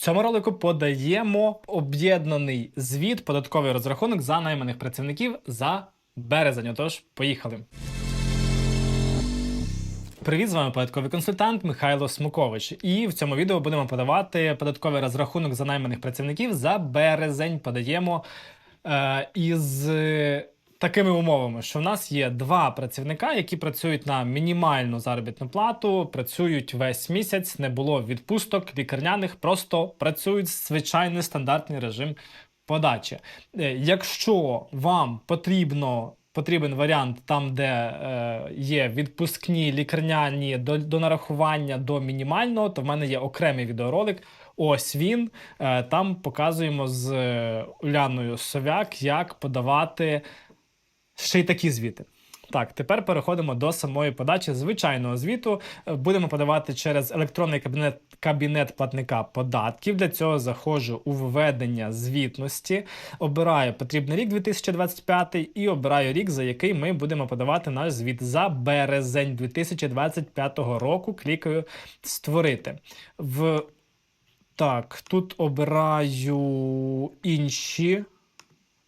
цьому ролику подаємо об'єднаний звіт, податковий розрахунок за найманих працівників за березень. Отож, поїхали. Привіт, з вами податковий консультант Михайло Смукович. І в цьому відео будемо подавати податковий розрахунок за найманих працівників за березень. Подаємо е, із такими умовами, що в нас є два працівника, які працюють на мінімальну заробітну плату, працюють весь місяць, не було відпусток лікарняних, просто працюють звичайний стандартний режим подачі. Е, Якщо вам потрібно потрібен варіант там, де е, є відпускні лікарняні до, до нарахування до мінімального, то в мене є окремий відеоролик. Ось він. Е, там показуємо з е, Уляною Совяк, як подавати ще й такі звіти. Так, тепер переходимо до самої подачі звичайного звіту. Е, Будемо подавати через електронний кабінет, кабінет платника податків. Для цього заходжу у введення звітності, обираю потрібний рік 2025 і обираю рік, за який ми будемо подавати наш звіт за березень 2025 року. Клікаю Створити. В так, тут обираю інші.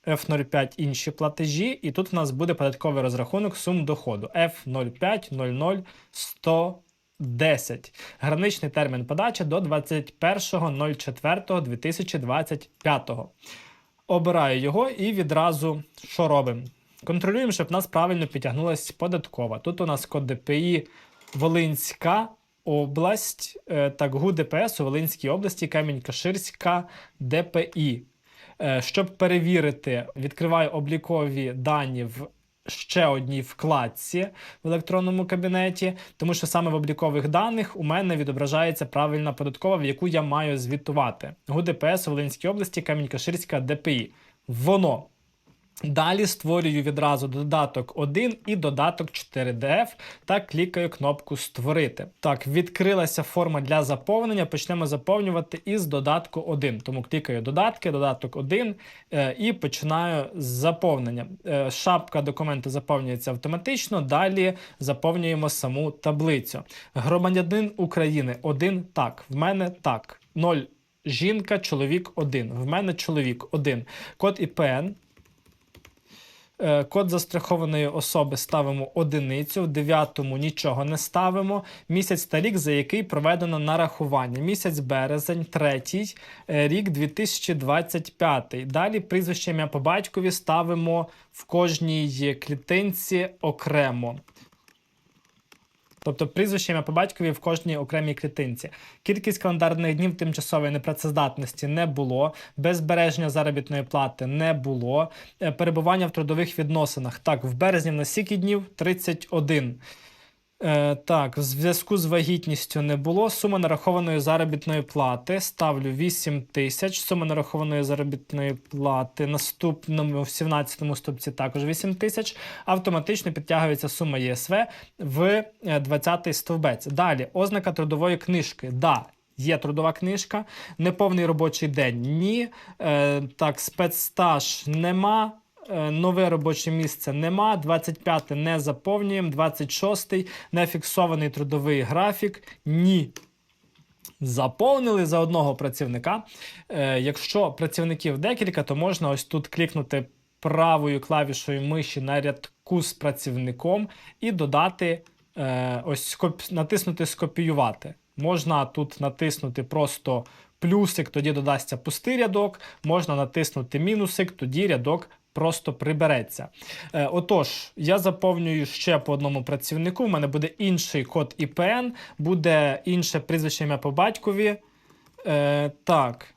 F05 інші платежі, і тут в нас буде податковий розрахунок сум доходу F05 110. Граничний термін подачі до 21.04.2025. Обираю його і відразу що робимо? Контролюємо, щоб в нас правильно підтягнулася податкова. Тут у нас код ДПІ Волинська область, е, так, ГУ ДПС у Волинській області, Камінь-Каширська ДПІ. Е, Щоб перевірити, відкриваю облікові дані в ще одній вкладці в електронному кабінеті, тому що саме в облікових даних у мене відображається правильна податкова, в яку я маю звітувати. ГУДПС у Волинській області, Камінь-Каширська ДПІ. Воно. Далі створюю відразу додаток 1 і додаток 4DF та клікаю кнопку Створити. Так, відкрилася форма для заповнення. Почнемо заповнювати із додатку 1. Тому клікаю додатки, додаток 1 е, і починаю з заповнення. Е, шапка документу заповнюється автоматично. Далі заповнюємо саму таблицю. Громадянин України 1 так. В мене так. 0 жінка, чоловік 1. В мене чоловік 1. Код ІПН. Е, Код застрахованої особи ставимо одиницю, в дев'ятому нічого не ставимо. Місяць та рік, за який проведено нарахування. Місяць березень, третій, е, рік 2025. Далі прізвище ім'я по батькові ставимо в кожній клітинці окремо. Тобто прізвище ім'я по батькові в кожній окремій клітинці. Кількість календарних днів тимчасової непрацездатності не було, без збереження заробітної плати не було, е, перебування в трудових відносинах. Так, в березні на скільки днів 31. Е, так, в зв'язку з вагітністю не було. Сума нарахованої заробітної плати. Ставлю 8 тисяч. Сума нарахованої заробітної плати. Наступному в 17 стопці також 8 тисяч. Автоматично підтягується сума ЄСВ в 20 стовбець. Далі, ознака трудової книжки. Да, Є трудова книжка, неповний робочий день. Ні. Е, так, спецстаж нема. Е, Нове робоче місце нема. 25 не заповнюємо. 26 нефіксований трудовий графік. Ні. Заповнили за одного працівника. Е, якщо працівників декілька, то можна ось тут клікнути правою клавішою миші на рядку з працівником і додати е, ось натиснути скопіювати. Можна тут натиснути просто плюсик, тоді додасться пустий рядок. Можна натиснути мінусик, тоді рядок просто прибереться. Е, отож, я заповнюю ще по одному працівнику. У мене буде інший код ІПН, буде інше прізвище ім'я по батькові. Е, так.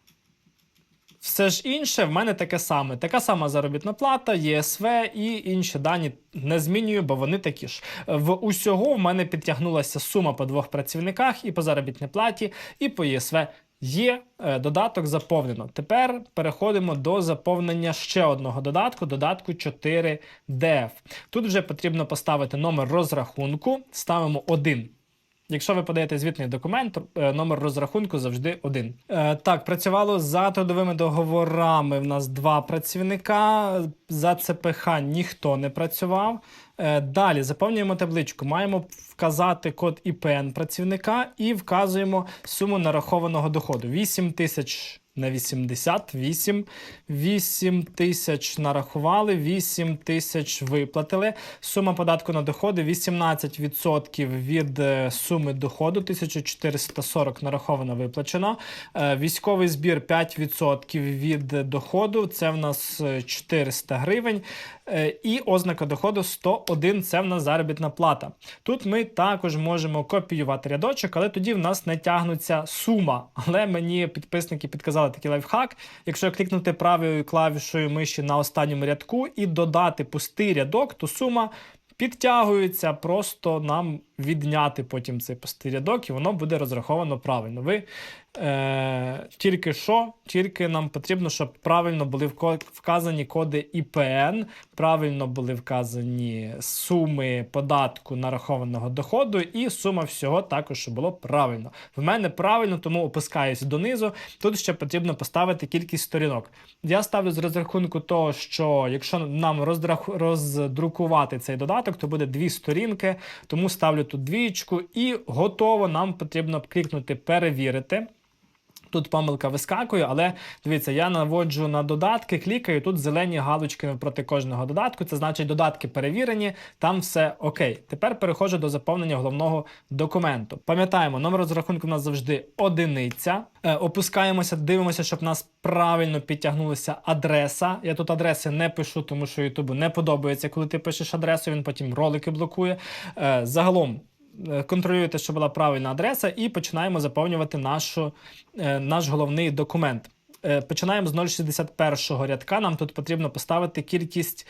Все ж інше в мене таке саме. Така сама заробітна плата, ЄСВ і інші дані не змінюю, бо вони такі ж. В усього в мене підтягнулася сума по двох працівниках і по заробітній платі, і по ЄСВ. Є е, додаток заповнено. Тепер переходимо до заповнення ще одного додатку, додатку 4DF. Тут вже потрібно поставити номер розрахунку, ставимо 1. Якщо ви подаєте звітний документ, е, номер розрахунку завжди один. Е, так, працювало за трудовими договорами. В нас два працівника. За ЦПХ ніхто не працював. Е, Далі заповнюємо табличку. Маємо вказати код ІПН працівника і вказуємо суму нарахованого доходу. 8 тисяч на 88, 8 тисяч нарахували, 8 тисяч виплатили. Сума податку на доходи 18% від е, суми доходу, 1440 нараховано виплачено. Е, Військовий збір 5% від доходу, це в нас е, 400 гривень. Е, І ознака доходу 101 це в нас заробітна плата. Тут ми також можемо копіювати рядочок, але тоді в нас не тягнуться сума. Але мені підписники підказали такий лайфхак. Якщо клікнути правою клавішою миші на останньому рядку і додати пустий рядок, то сума підтягується, просто нам відняти потім цей пустий рядок, і воно буде розраховано правильно. Ви е, тільки що, тільки нам потрібно, щоб правильно були вказані коди ІПН, правильно були вказані суми податку нарахованого доходу, і сума всього також щоб було правильно. В мене правильно, тому опускаюсь донизу. Тут ще потрібно поставити кількість сторінок. Я ставлю з розрахунку того, що якщо нам роздрах... роздрукувати цей додаток, то буде дві сторінки, тому ставлю тут двічку і готово. Нам потрібно клікнути перевірити. Тут помилка вискакує, але дивіться, я наводжу на додатки, клікаю. Тут зелені галочки проти кожного додатку. Це значить, додатки перевірені, там все окей. Тепер переходжу до заповнення головного документу. Пам'ятаємо, номер розрахунку у нас завжди одиниця. Е, опускаємося, дивимося, щоб в нас правильно підтягнулася адреса. Я тут адреси не пишу, тому що Ютубу не подобається, коли ти пишеш адресу, він потім ролики блокує. Е, загалом. Е, Контролюєте, що була правильна адреса, і починаємо заповнювати нашу, е, наш головний документ. Е, Починаємо з 061 рядка. Нам тут потрібно поставити кількість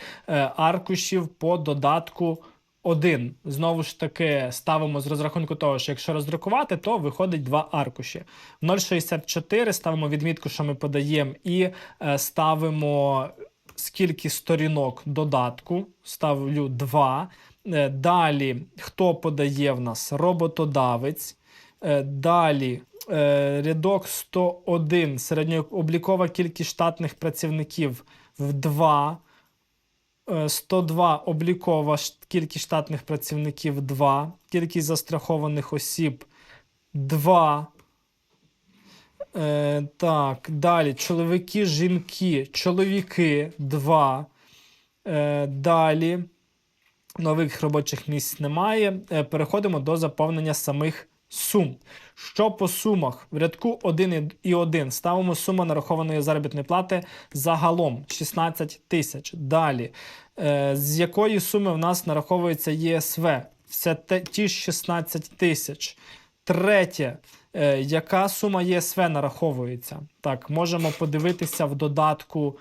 аркушів по додатку 1. Знову ж таки, ставимо з розрахунку того, що якщо роздрукувати, то виходить два аркуші. 0,64 ставимо відмітку, що ми подаємо, і ставимо скільки сторінок додатку. Ставлю 2. Е, Далі, хто подає в нас? Роботодавець. Е, Далі е, рядок 101, середньооблікова кількість штатних працівників в 2. Е, 102 облікова кількість штатних працівників 2. Кількість застрахованих осіб 2. Е, так, далі. Чоловіки, жінки, чоловіки 2. Е, далі. Нових робочих місць немає. Е, Переходимо до заповнення самих сум. Що по сумах? В рядку 1 і 1 ставимо суму нарахованої заробітної плати загалом 16 тисяч. Далі. Е, З якої суми в нас нараховується ЄСВ? Це ті ж 16 тисяч. Третє. Е, Яка сума ЄСВ нараховується? Так, можемо подивитися в додатку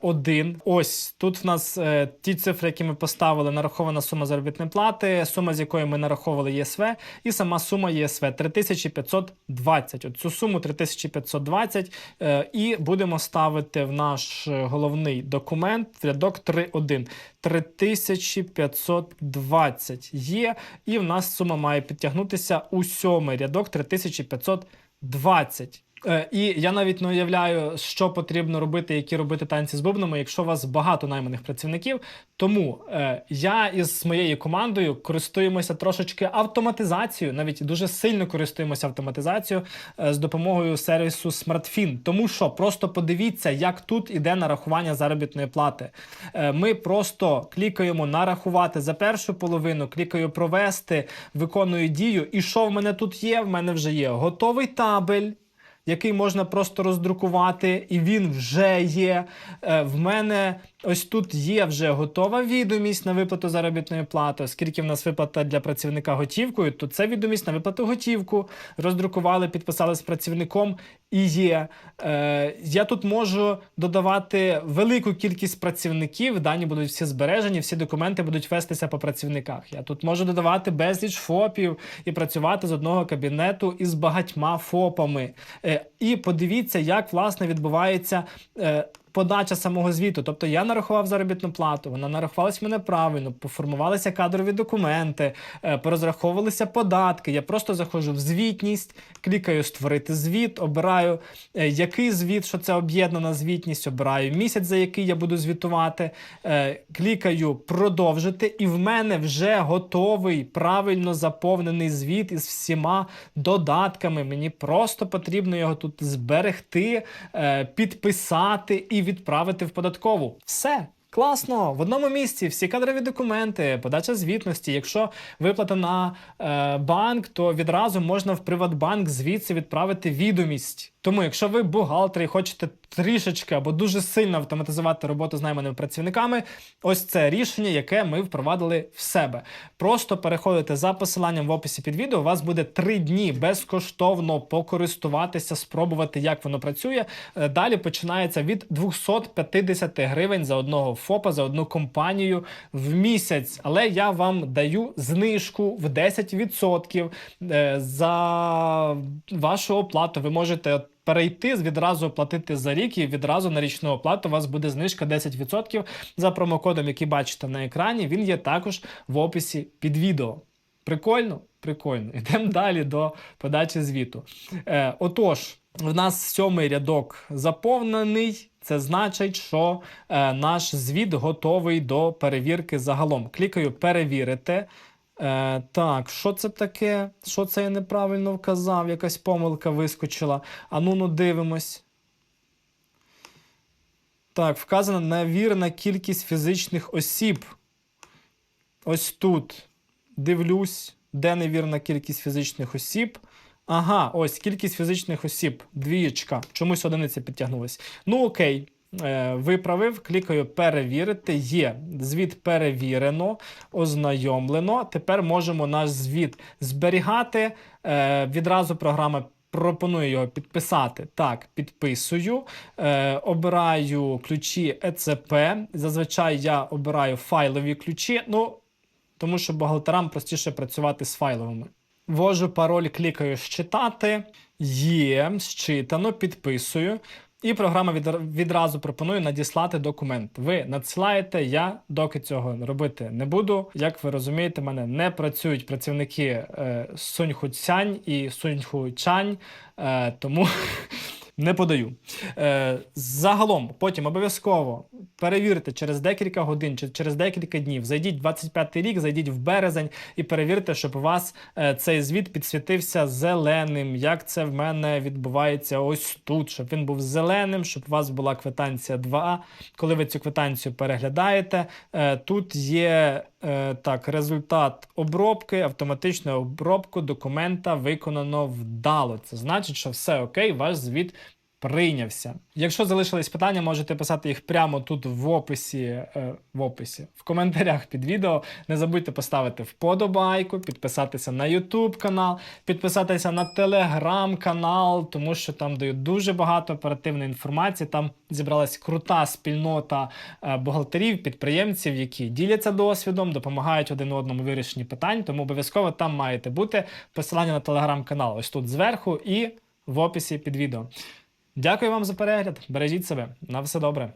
1. Ось тут в нас е, ті цифри, які ми поставили, нарахована сума заробітної плати, сума, з якої ми нараховували ЄСВ, і сама сума ЄСВ 3520. От цю суму 3520 е, і будемо ставити в наш е, головний документ рядок 3.1. 3520 є, і в нас сума має підтягнутися у сьомий рядок 3520. Е, І я навіть не уявляю, що потрібно робити, які робити танці з бубнами, якщо у вас багато найманих працівників. Тому е, я із моєю командою користуємося трошечки автоматизацією, навіть дуже сильно користуємося автоматизацією е, з допомогою сервісу SmartFin. Тому що просто подивіться, як тут іде нарахування заробітної плати. Ми просто клікаємо нарахувати за першу половину, клікаю провести, виконую дію. І що в мене тут є? В мене вже є готовий табель який можна просто роздрукувати, і він вже є. Е, В мене ось тут є вже готова відомість на виплату заробітної плати. Оскільки в нас виплата для працівника готівкою, то це відомість на виплату готівку. Роздрукували, підписали з працівником і є. Е, Я тут можу додавати велику кількість працівників. Дані будуть всі збережені, всі документи будуть вестися по працівниках. Я тут можу додавати безліч ФОПів і працювати з одного кабінету із багатьма ФОПами. Е, І подивіться, як власне відбувається. е, подача самого звіту. Тобто я нарахував заробітну плату, вона нарахувалась мене правильно, поформувалися кадрові документи, е, порозраховувалися податки. Я просто заходжу в звітність, клікаю створити звіт, обираю е, який звіт, що це об'єднана звітність, обираю місяць, за який я буду звітувати, е, клікаю продовжити, і в мене вже готовий правильно заповнений звіт із всіма додатками. Мені просто потрібно його тут зберегти, підписати і відправити в податкову. Все. Класно, в одному місці всі кадрові документи, подача звітності. Якщо виплата на е, банк, то відразу можна в Приватбанк звідси відправити відомість. Тому, якщо ви бухгалтер і хочете трішечки або дуже сильно автоматизувати роботу з найманими працівниками, ось це рішення, яке ми впровадили в себе. Просто переходите за посиланням в описі під відео. У вас буде три дні безкоштовно покористуватися, спробувати, як воно працює. Е, Далі починається від 250 гривень за одного ФОПа, за одну компанію в місяць. Але я вам даю знижку в 10% е, за вашу оплату. Ви можете перейти відразу оплатити за рік і відразу на річну оплату у вас буде знижка 10% за промокодом, який бачите на екрані. Він є також в описі під відео. Прикольно? Прикольно. Йдемо далі до подачі звіту. Е, отож, в нас сьомий рядок заповнений. Це значить, що е, наш звіт готовий до перевірки загалом. Клікаю перевірити. Е, так, що це таке? Що це я неправильно вказав? Якась помилка вискочила. А ну ну дивимось. Так, вказана невірна кількість фізичних осіб. Ось тут. Дивлюсь, де невірна кількість фізичних осіб. Ага, ось кількість фізичних осіб. Двієчка. Чомусь одиниця підтягнулась. Ну окей. Е, Виправив, клікаю перевірити. Є. Звіт перевірено, ознайомлено. Тепер можемо наш звіт зберігати. Е, Відразу програма пропоную його підписати. Так, підписую. Е, обираю ключі ЕЦП. Зазвичай я обираю файлові ключі. Ну, тому що бухгалтерам простіше працювати з файловими. Ввожу пароль, клікаю Считати, Є, щитано, підписую. І програма від- відразу пропонує надіслати документ. Ви надсилаєте, я доки цього робити не буду. Як ви розумієте, мене не працюють працівники е, Суньху-Цянь і Суньху-Чань, е, тому не подаю. Е, загалом, потім обов'язково перевірте через декілька годин чи через декілька днів. Зайдіть в 25-й рік, зайдіть в березень і перевірте, щоб у вас е, цей звіт підсвітився зеленим. Як це в мене відбувається ось тут, щоб він був зеленим, щоб у вас була квитанція 2. Коли ви цю квитанцію переглядаєте, е, тут є так, результат обробки, автоматичну обробку документа виконано вдало. Це значить, що все окей, ваш звіт прийнявся. Якщо залишились питання, можете писати їх прямо тут в описі, е, в описі, в коментарях під відео. Не забудьте поставити вподобайку, підписатися на YouTube канал, підписатися на Telegram канал, тому що там дають дуже багато оперативної інформації. Там зібралась крута спільнота е, бухгалтерів, підприємців, які діляться досвідом, допомагають один одному вирішенні питань. Тому обов'язково там маєте бути посилання на Telegram канал. Ось тут зверху і в описі під відео. Дякую вам за перегляд. Бережіть себе. На все добре.